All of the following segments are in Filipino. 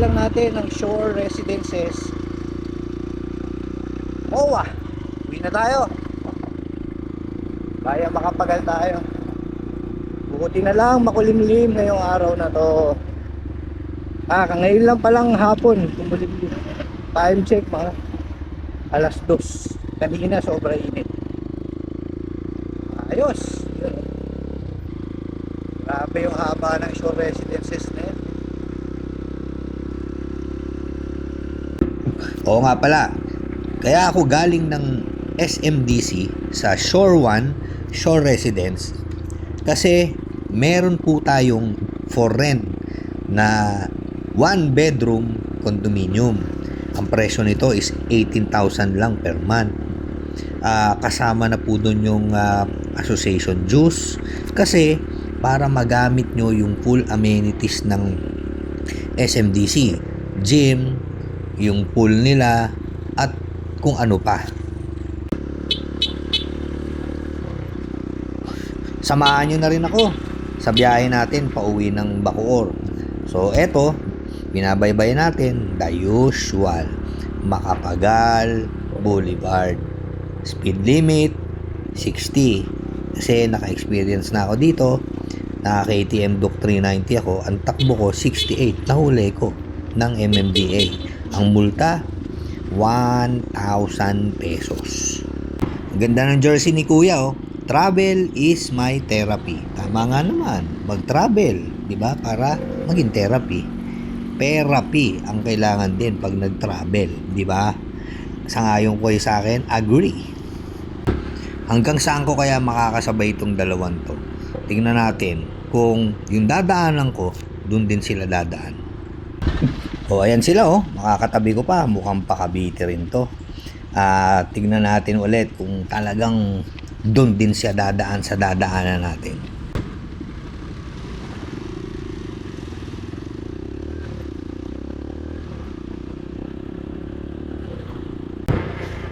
lang natin ng Shore Residences. MOA. Uwi na tayo. Kaya makapagal tayo. Bukuti na lang makulimlim ngayong araw na to. Ah, ngayon lang palang hapon. Kumulimlim. Time check mga alas dos. Kanina sobra init. Ayos. Grabe yung haba ng shore residences na yun. Oo nga pala. Kaya ako galing ng SMDC sa Shore 1 Shore Residence kasi meron po tayong for rent na one bedroom condominium. Ang presyo nito is 18,000 lang per month. Ah, kasama na po doon yung ah, association dues kasi para magamit nyo yung full amenities ng SMDC, gym, yung pool nila at kung ano pa. Samahan nyo na rin ako sa biyahe natin pauwi ng Bacoor. So eto, binabaybay natin the usual Makapagal Boulevard. Speed limit 60. Kasi naka-experience na ako dito. Naka KTM Duke 390 ako. Ang takbo ko 68. Nahuli ko ng MMDA. Ang multa 1,000 pesos. Ganda ng jersey ni Kuya oh. Travel is my therapy. Tama nga naman. Mag-travel, 'di ba? Para maging therapy. Therapy ang kailangan din pag nag-travel, 'di ba? Sangayon ko sa akin, agree. Hanggang saan ko kaya makakasabay itong dalawan to? Tingnan natin kung yung dadaanan ko, dun din sila dadaan. O ayan sila oh, makakatabi ko pa, mukhang pakabiti rin to. Ah, tignan natin ulit kung talagang doon din siya dadaan sa dadaanan natin.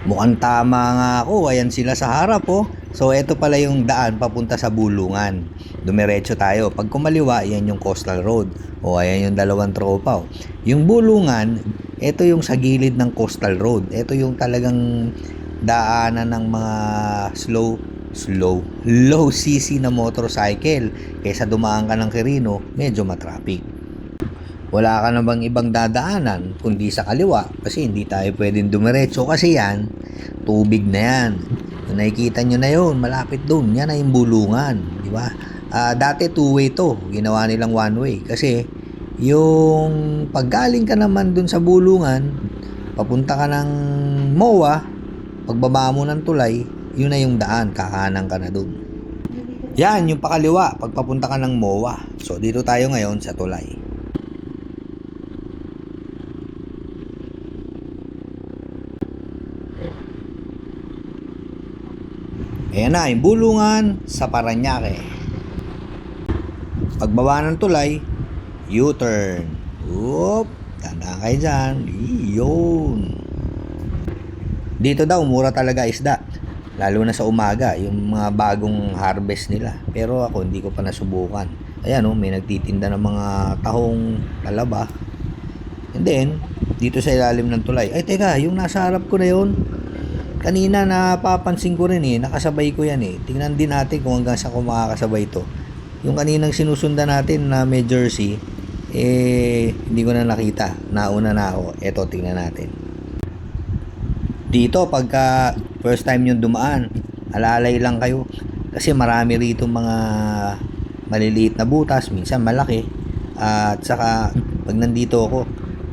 Mukhang tama nga ako. Ayan sila sa harap oh. So ito pala yung daan papunta sa Bulungan. Dumiretso tayo. Pag kumaliwa, yan yung Coastal Road. O ayan yung dalawang tropa. Oh. Yung Bulungan, ito yung sa gilid ng Coastal Road. Ito yung talagang daanan ng mga slow slow low cc na motorcycle kaysa dumaan ka ng Quirino medyo matraffic wala ka na bang ibang dadaanan kundi sa kaliwa kasi hindi tayo pwedeng dumiretso kasi yan tubig na yan. Kung nakikita nyo na yun malapit doon yan ay yung bulungan di ba? Ah, dati two way to ginawa nilang one way kasi yung paggaling ka naman dun sa bulungan papunta ka ng MOA pagbaba mo ng tulay yun na yung daan kakanan ka na dun. Yan yung pakaliwa pagpapunta ka ng MOA. So dito tayo ngayon sa tulay Ayan na, yung bulungan sa Paranaque. Pagbaba ng tulay, U-turn. Oop, tandaan kayo dyan. Yun. Dito daw, mura talaga isda. Lalo na sa umaga, yung mga bagong harvest nila. Pero ako, hindi ko pa nasubukan. Ayan oh, may nagtitinda ng mga tahong talaba. And then, dito sa ilalim ng tulay. Ay, teka, yung nasa harap ko na yun, kanina napapansin ko rin eh, nakasabay ko yan eh. Tingnan din natin kung hanggang saan ko makakasabay to. Yung kaninang sinusundan natin na may jersey, eh, hindi ko na nakita. Nauna na ako. Eto, tingnan natin. Dito, pagka first time yung dumaan, alalay lang kayo. Kasi marami rito mga maliliit na butas, minsan malaki. At saka, pag nandito ako,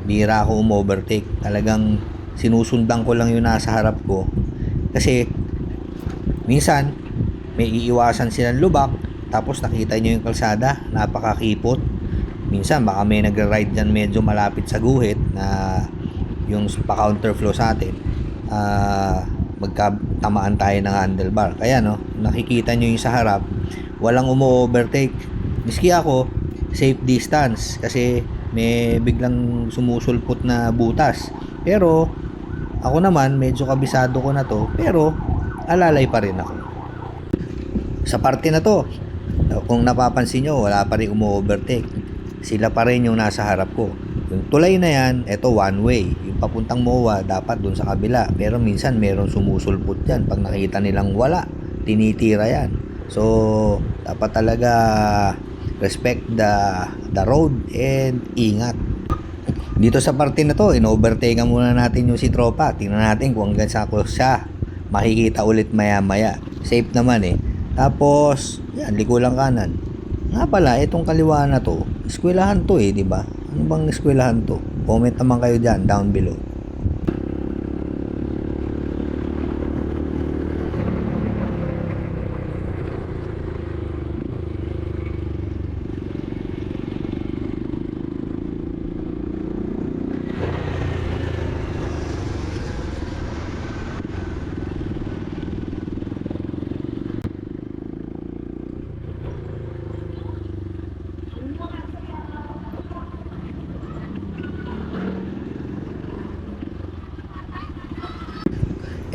bira ako um-overtake. Talagang sinusundan ko lang yung nasa harap ko. Kasi, minsan, may iiwasan silang lubak, tapos nakita nyo yung kalsada, napakakipot. Minsan, baka may nagra-ride dyan medyo malapit sa guhit na yung pa-counterflow sa atin. Ah, magkatamaan tayo ng handlebar. Kaya no, nakikita nyo yung sa harap, walang umu-overtake. Miski ako, safe distance kasi may biglang sumusulpot na butas. Pero ako naman, medyo kabisado ko na to, pero alalay pa rin ako. Sa parte na to, kung napapansin nyo, wala pa rin umu-overtake. Sila pa rin yung nasa harap ko. Yung tulay na yan, ito one way. Yung papuntang MOA, dapat dun sa kabila. Pero minsan meron sumusulpot yan. Pag nakita nilang wala, tinitira yan. So, dapat talaga respect the the road and ingat. Dito sa parte na to, in-overtake muna natin yung si tropa. Tingnan natin kung hanggang saan ko siya makikita ulit maya maya. Safe naman eh. Tapos, yan, liko lang kanan. Nga pala, itong kaliwa na to, eskwelahan to eh, di ba? Ano bang eskwelahan to? Comment naman kayo dyan, down below.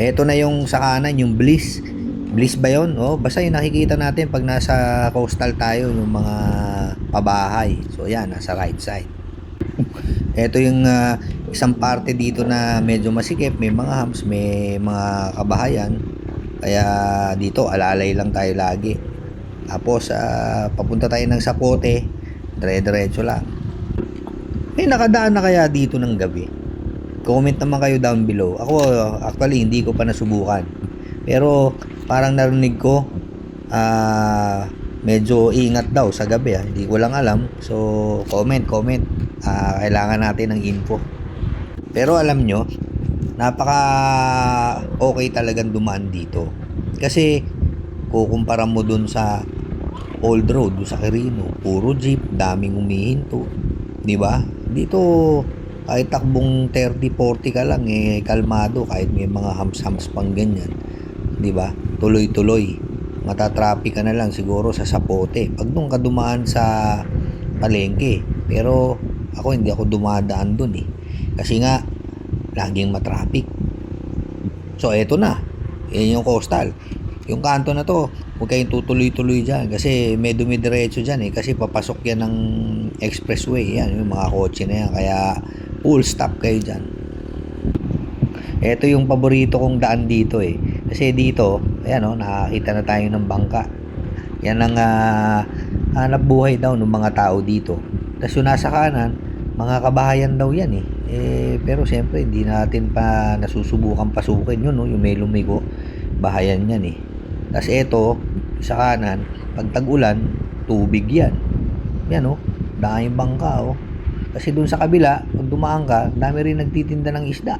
Ito na yung sa kanan, yung Bliss. Bliss ba yun? Oh, basta yung nakikita natin pag nasa coastal tayo, yung mga pabahay. So yan, nasa right side. Ito yung ah, isang parte dito na medyo masikip, may mga humps, may mga kabahayan. Kaya dito, alalay lang tayo lagi. Tapos, ah, papunta tayo ng Sapote, dire-diretso lang. May nakadaan na kaya dito ng gabi? Comment naman kayo down below. Ako, actually, hindi ko pa nasubukan. Pero, parang narinig ko, ah, medyo ingat daw sa gabi. ah. Hindi ko lang alam. So, comment, comment. Ah, kailangan natin ng info. Pero alam nyo, napaka okay talagang dumaan dito. Kasi, kukumpara mo dun sa old road, sa Quirino, puro jeep, daming umihinto. Di ba? Dito, kahit takbong 30-40 ka lang, eh, kalmado, kahit may mga hams-hams pang ganyan. Di ba? Tuloy-tuloy. Matatraffic ka na lang siguro sa sapote. Pag doon ka dumaan sa palengke. Pero ako hindi ako dumadaan doon eh. Kasi nga, laging matraffic. So, eto na. Yan yung coastal. Yung kanto na to, huwag kayong tutuloy-tuloy dyan. Kasi may dumidiretso dyan eh. Kasi papasok yan ng expressway. Yan, yung mga kotse na yan. Kaya, full stop kayo dyan. Ito yung paborito kong daan dito eh. Kasi dito, ayan o, nakakita na tayo ng bangka. Yan ang ah, hanap buhay daw ng mga tao dito. Tapos yung nasa kanan, mga kabahayan daw yan eh. eh pero siyempre, hindi natin pa nasusubukan pasukin yun, no? yung may lumigo. Bahayan yan eh. Tapos ito, sa kanan, pag tag-ulan, tubig yan. Yan o, daming bangka o. Kasi dun sa kabila, pag dumaan ka, dami rin nagtitinda ng isda.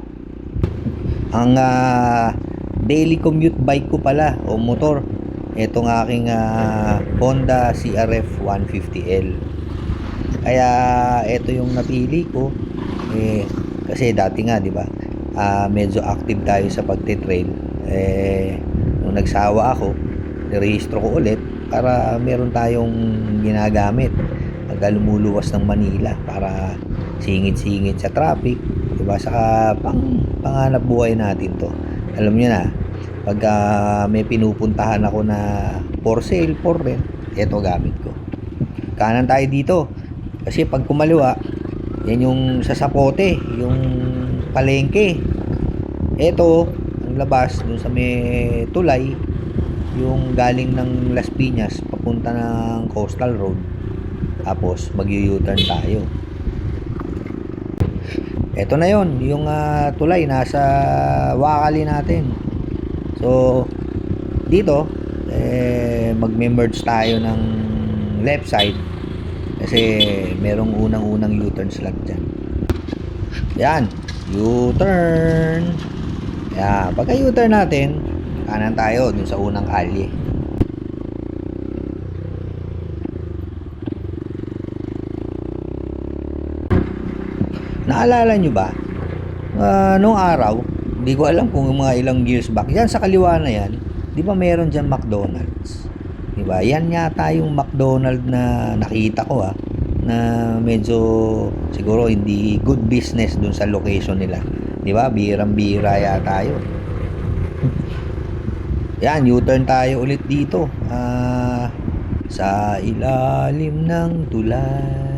Ang ah, daily commute bike ko pala o motor, itong aking ah, Honda CRF 150L. Kaya ito yung napili ko eh kasi dati nga 'di ba? ah, medyo active tayo sa pagte-trail. Eh nung nagsawa ako, nirehistro ko ulit para meron tayong ginagamit pagka lumuluwas ng Manila para singit-singit sa traffic, 'di ba? Saka pang panganap buhay natin 'to. Alam niyo na, pagka may pinupuntahan ako na for sale, for rent, ito gamit ko. Kanan tayo dito. Kasi pag kumaliwa, yan yung sa sapote, yung palengke. Ito, ang labas dun sa may tulay, yung galing ng Las Piñas papunta ng Coastal Road. Tapos mag-u-turn tayo. Ito na yon yung ah, tulay nasa wakali natin. So dito eh magme-merge tayo ng left side kasi merong unang-unang U-turn slot dyan. Yan, U-turn. Yan, pagka U-turn natin, kanan tayo dun sa unang kalye. Naalala nyo ba? Ah, nung araw, hindi ko alam kung mga ilang years back, yan sa kaliwa na yan, di ba meron dyan McDonald's? Di ba? Yan yata yung McDonald's na nakita ko ah, na medyo siguro hindi good business dun sa location nila. Di ba? Birang-bira yata yun. Yan, U-turn tayo ulit dito. Ah, sa ilalim ng tulay.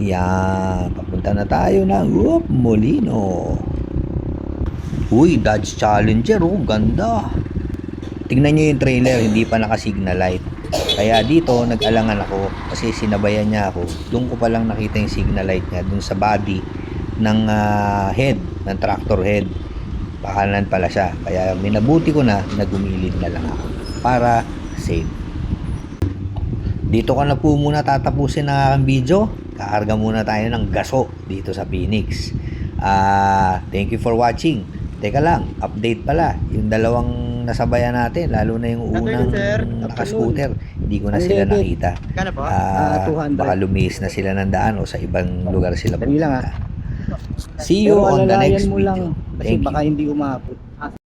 Yan, papunta na tayo ng Whoop, Molino. Uy, Dodge Challenger, oh, ganda. Tingnan nyo yung trailer, hindi pa naka-signal light. Kaya dito, nag-alangan ako kasi sinabayan niya ako. Doon ko pa lang nakita yung signal light niya, doon sa body ng ah, head, ng tractor head. Pakanan pala siya. Kaya minabuti ko na, nagumilid na lang ako para safe. Dito ko na po muna tatapusin ang aking video. Kaarga muna tayo ng gaso dito sa Phoenix. Ah, thank you for watching. Teka lang, update pala. Yung dalawang nasabayan natin, lalo na yung unang naka-scooter, hindi ko na sila nakita. 200. baka lumihis na sila ng daan o sa ibang lugar sila pupunta. See you on the next video. Thank you. baka hindi umabot.